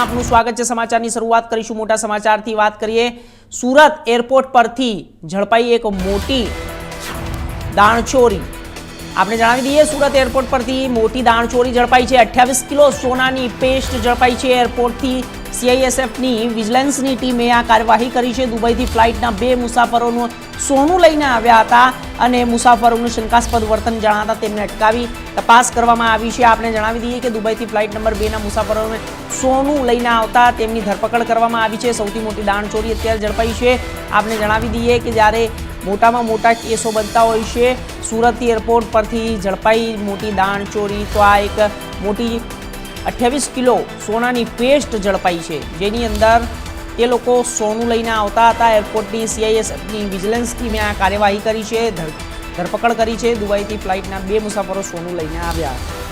આપનું સ્વાગત છે સમાચારની શરૂઆત કરીશું મોટા સમાચારથી વાત કરીએ. સુરત એરપોર્ટ પરથી ઝડપાઈ એક મોટી દાણચોરી. આપણે જણાવી દઈએ, સુરત એરપોર્ટ પરથી મોટી દાણચોરી ઝડપાઈ છે. અઠ્યાવીસ કિલો સોનાની પેસ્ટ ઝડપાઈ છે એરપોર્ટથી. સીઆઈએસએફની વિજિલન્સની ટીમે આ કાર્યવાહી કરી છે. દુબઈથી ફ્લાઇટના બે મુસાફરોનું સોનું લઈને આવ્યા હતા. અને મુસાફરોનું શંકાસ્પદ વર્તન જણાતા તેમને અટકાવી તપાસ કરવામાં આવી છે. આપણે જણાવી દઈએ કે દુબઈથી ફ્લાઇટ નંબર બેના મુસાફરોને સોનું લઈને આવતા તેમની ધરપકડ કરવામાં આવી છે. સૌથી મોટી દાણચોરી અત્યારે ઝડપાઈ છે. આપણે જણાવી દઈએ કે જ્યારે મોટામાં મોટા કેસો બનતા હોય છે, સુરત એરપોર્ટ પરથી ઝડપાઈ મોટી દાણચોરી તો આ એક મોટી અઠ્યાવીસ કિલો સોનાની પેસ્ટ ઝડપાઈ છે. જેની અંદર એ લોકો સોનું લઈને આવતા હતા. એરપોર્ટની સીઆઈએસની વિજિલન્સ ટીમે આ કાર્યવાહી કરી છે. ધર- ધરપકડ કરી છે. દુબઈથી ફ્લાઇટના બે મુસાફરો સોનું લઈને આવ્યા. હતા